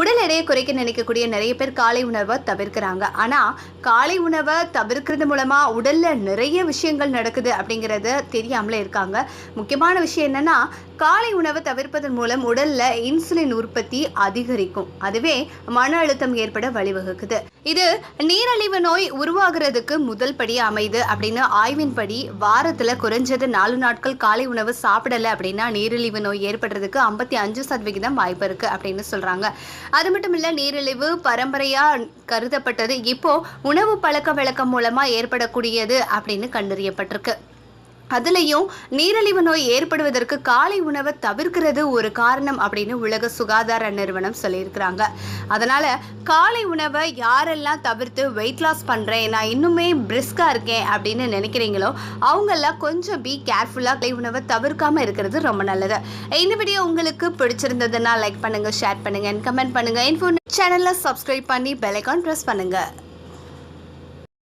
உடல் எடையை குறைக்க நினைக்கக்கூடிய நிறைய பேர் காலை உணவை தவிர்க்கிறாங்க. ஆனால் காலை உணவை தவிர்க்கிறது மூலமாக உடலில் நிறைய விஷயங்கள் நடக்குது அப்படிங்கிறத தெரியாமலே இருக்காங்க. முக்கியமான விஷயம் என்னன்னா காலை உணவை தவிர்ப்பதன் மூலம் உடலில் இன்சுலின் உற்பத்தி அதிகரிக்கும். அதுவே மன அழுத்தம் ஏற்பட வழிவகுக்குது. இது நீரிழிவு நோய் உருவாகிறதுக்கு முதல் படி அமைது அப்படின்னு ஆய்வின்படி வாரத்தில் குறைஞ்சது நாலு நாட்கள் காலை உணவு சாப்பிடலை அப்படின்னா நீரிழிவு நோய் ஏற்படுறதுக்கு ஐம்பத்தி அஞ்சு சதவிகிதம் வாய்ப்பு இருக்குது அப்படின்னு சொல்கிறாங்க அது மட்டும் இல்ல நீரிழிவு பரம்பரையா கருதப்பட்டது. இப்போ உணவு பழக்க வழக்கம் மூலமா ஏற்படக்கூடியது அப்படின்னு கண்டறியப்பட்டிருக்கு. அதுலேயும் நீரிழிவு நோய் ஏற்படுவதற்கு காலை உணவை தவிர்க்கிறது ஒரு காரணம் அப்படின்னு உலக சுகாதார நிறுவனம் சொல்லியிருக்கிறாங்க. அதனால காலை உணவை யாரெல்லாம் தவிர்த்து வெயிட் லாஸ் பண்ணுறேன் நான் இன்னுமே பிரிஸ்காக இருக்கேன் அப்படின்னு நினைக்கிறீங்களோ அவங்கெல்லாம் கொஞ்சம் பி கேர்ஃபுல்லாக காலை உணவை தவிர்க்காமல் இருக்கிறது ரொம்ப நல்லது. இந்த வீடியோ உங்களுக்கு பிடிச்சிருந்ததுன்னா லைக் பண்ணுங்கள் ஷேர் பண்ணுங்கள் கமெண்ட் பண்ணுங்க. இன்ஃபோ சேனலில் சப்ஸ்கிரைப் பண்ணி பெல் ஐக்கான் ப்ரெஸ் பண்ணுங்கள்